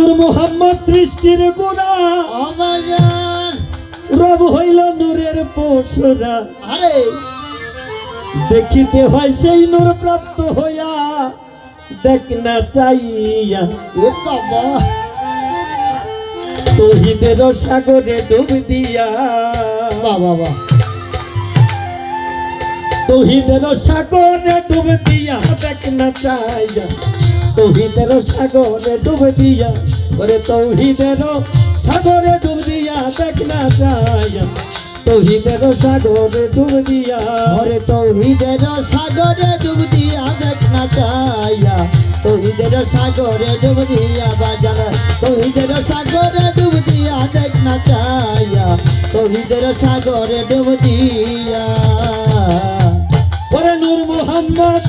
নূর মোহাম্মদ সৃষ্টির অবাজান। রব হইল নূরের পোষরা আরে। দেখিতে হয় সেই নূর প্রাপ্ত হইয়া দেখ না চাইয়া। বাবা। তহিদের সাগরে ডুব দিয়া। বাবা বাবা তহিদের সাগরে ডুব দিয়া দেখ না চাইয়া। তহিদের সাগরে ডুব দিয়া, ওরে তৌহিদের সাগরে ডুব দিয়া, দেখ না চাইয়া তৌহিদের সাগরে ডুব দিয়া, ওরে তৌহিদের সাগরে ডুব দিয়া, দেখ না চাইয়া তৌহিদের সাগরে ডুব দিয়া, বাজান। তৌহিদের সাগরে ডুব দিয়া, দেখ না চাইয়া তৌহিদের সাগরে ডুব দিয়া। ওরে নূর মোহাম্মদ,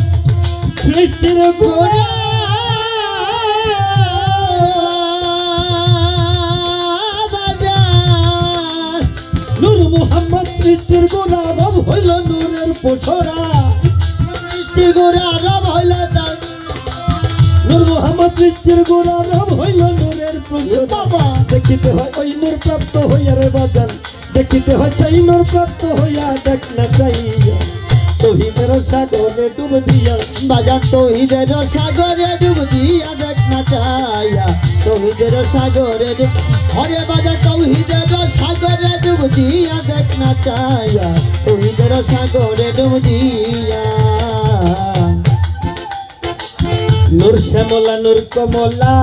সৃষ্টির বাজান নূর মোহাম্মদ সৃষ্টির গুণা রব হইল নূরের পোষরা। মিষ্টি গোরা রব হইল তার নূর মোহাম্মদ সৃষ্টির গুণা রব হইল নূরের বাবা দেখিতে হয় ওই নূর প্রাপ্ত হইয়া রে বাজান দেখিতে হয় সেই নূর প্রাপ্ত হইয়া দেখ না চাইয়া তহিদের সাগরে ডুব দিয়া বাজান তৌহিদের সাগরে ডুব দিয়া দেখ না চাইয়া তৌহিদের সাগরে হরে বাজান তৌহিদের সাগরে ডুব দিয়া দেখ না চাইয়া তৌহিদের সাগরে ডুব দিয়া। নূর শ্যামলা, নূর কমলা,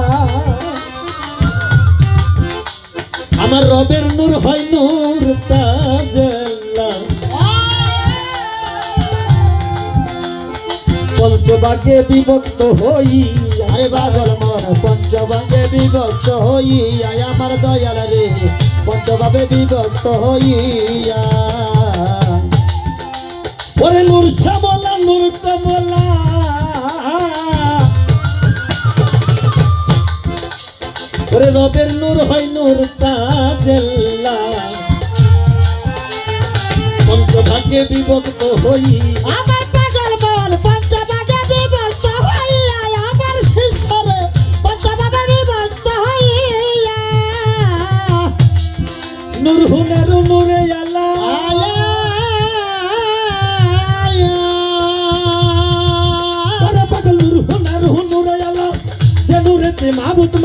আমার রবের নূর হয় নূর তাজলা পঞ্চবাগে বিভক্ত হই। আরে বাগল মন পঞ্চভাগে বিভক্ত হইয়া আমার দয়াল রে পঞ্চভাবে বিভক্ত হইয়া ওরে নূর শ্যামলা নূর কমলা। ওরে রবের নূর হয় নূর তাজলা পঞ্চভাগে বিভক্ত হই। আমার নূরেতে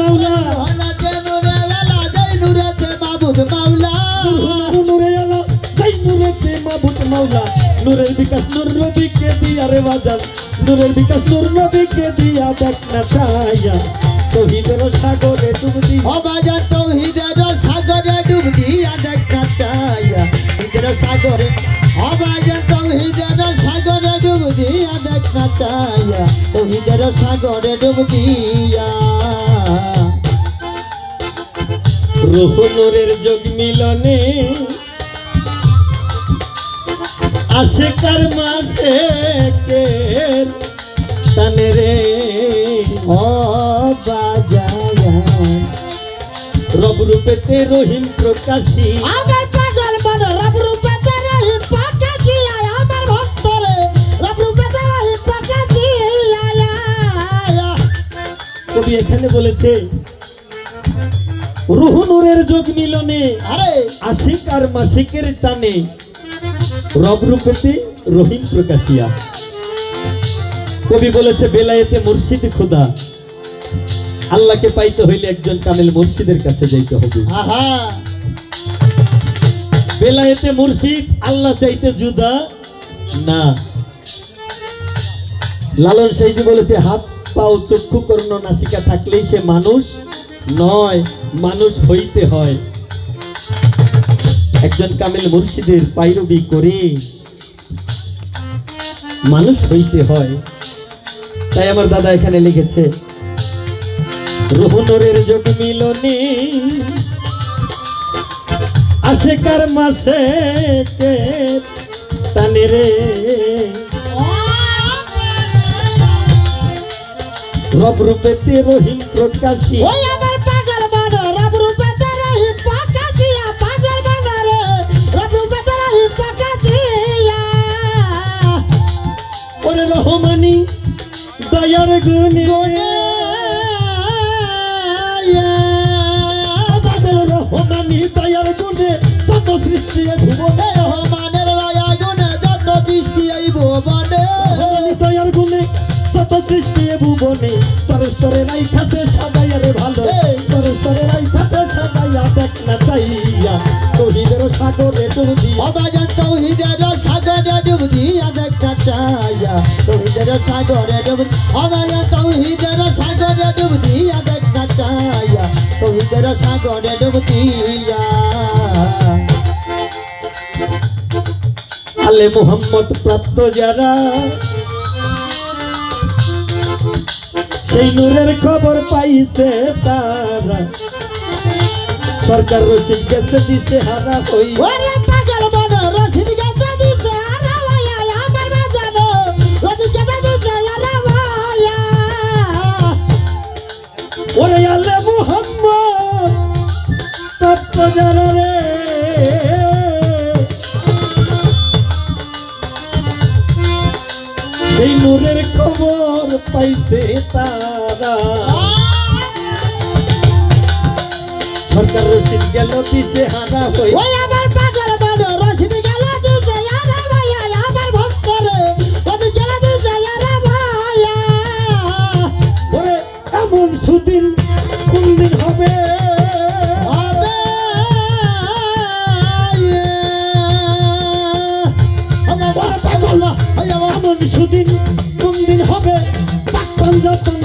মাহবুদ মাওলা। নূর নূরে আলা যাই নূরেতে মাহবুদ মাওলা। নূরের বিকাশ নূর নবীকে দিয়া রে বাজান। নূরের বিকাশ নূর নবীকে দিয়া দেখ না চাইয়া তহিদের সাগরে তুমি দি সাগরে ডুব দিয়া দেখা চাইয়া নিজের সাগরে চাইয়া তৌহিদের সাগরে ডুব দিয়া রুহ নূরের যোগ মিলনে আসে কার মাসে কে তানে রে অবাজান রব রূপেতে রহিম প্রকাশী। কবি এখানে বলেছে রুহ নূরের যোগ মিলনে আরে। আশিক আর মাসিকের টানে রব রূপেতে রহিম প্রকাশিয়া। কবি বলেছে বেলায়েতে মুর্শিদ খোদা। আল্লাহকে পাইতে হইলে একজন কামেল মুর্শিদের কাছে যাইতে হবে। আহা। বেলায়েতে মুর্শিদ আল্লাহ চাইতে জুদা না। লালন সাইজি বলেছে হাত পাও চক্ষু কর্ণ নাসিকা থাকলেই সে মানুষ নয়, মানুষ হইতে হয়। একজন কামেল মুর্শিদের পাইরবি করে মানুষ হইতে হয়। তাই আমার দাদা এখানে লিখেছে, রোহনরের যোগ মিলনে, আশেকার মাসে কে টানে রে রবরূপেতে রহিম প্রকাশী। ওই আমার পাগল বানো রবরূপেতে রহিম প্রকাশিয়া পাগল বানো রে রবরূপেতে রহিম প্রকাশিয়া ওরে রহমানি দয়ার গুণ। গুণে পাগল রহমানি দয়ার গুণে। সত সৃষ্টি ভুবনে রহমানের রায়া গুণে যত সৃষ্টি এই ভুবনে। দয়ার গুণে। শত সৃষ্টি এ ভুবনে স্তরে নাই খাতে সাজাইয়া রে ভালো। স্তরে নাই খাতে সাজাইয়া দেখ না চাইয়া তহিদের সাগরে ডুব দিয়া। অবাজান তৌহিদের সাগরে ডুব দিয়া দেখা চাইয়া তৌহিদের সাগরে ডুব অবাজান তৌহিদের সাগরে ডুব দিয়া দেখা চাইয়া তৌহিদের সাগরে ডুব দিয়া। আলে মোহাম্মদ প্রাপ্ত যারা সেই নূরের খবর পাইছে তারা। সরকার রসিক গেছে দিশে হারা হই। ওরে পাগল রসিদ গাছা দিছে আরে ভাইয়া আমার বাজানো। রসিদ গাছা দিছে আরে ভাইয়া ওরে আলে মোহাম্মদ প্রাপ্ত যারা পাইছে তারা। সরকার রসিদ গেল দিশে হারা হই। আমার পাগল বন রসিদ গাছা দিছে আরে ভাইয়া আমার ভক্তরে। রসিদ গাছা দিছে আরে ভাইয়া ওরে এমন সুদিন কোন দিন হবে? সুদিন Exatamente.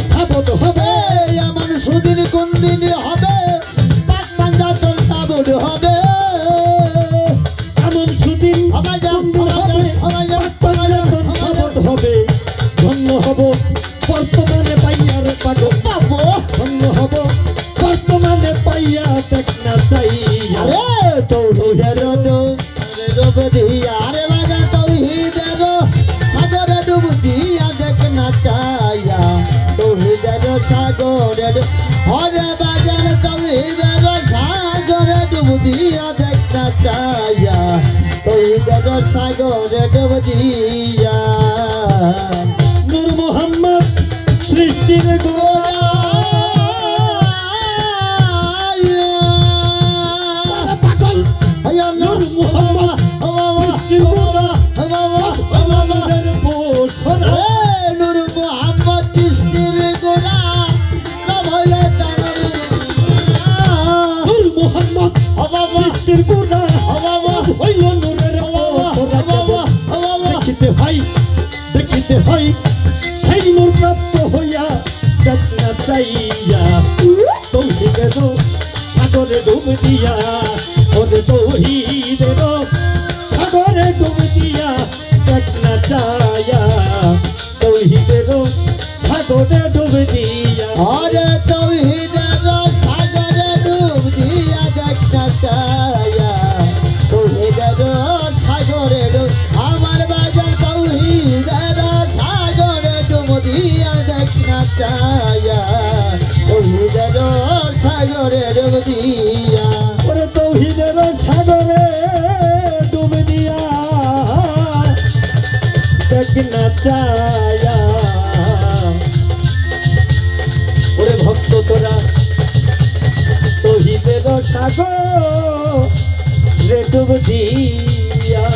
সাগরে হরে বাজার তৌহিদের সাগরে ডুব দিয়া দেখ না চাইয়া তৌহিদের সাগরে ডুব দিয়া। তক নচায়া ওরে ভক্ত তোরা তহিদের সাগর রে ডুব দিয়া।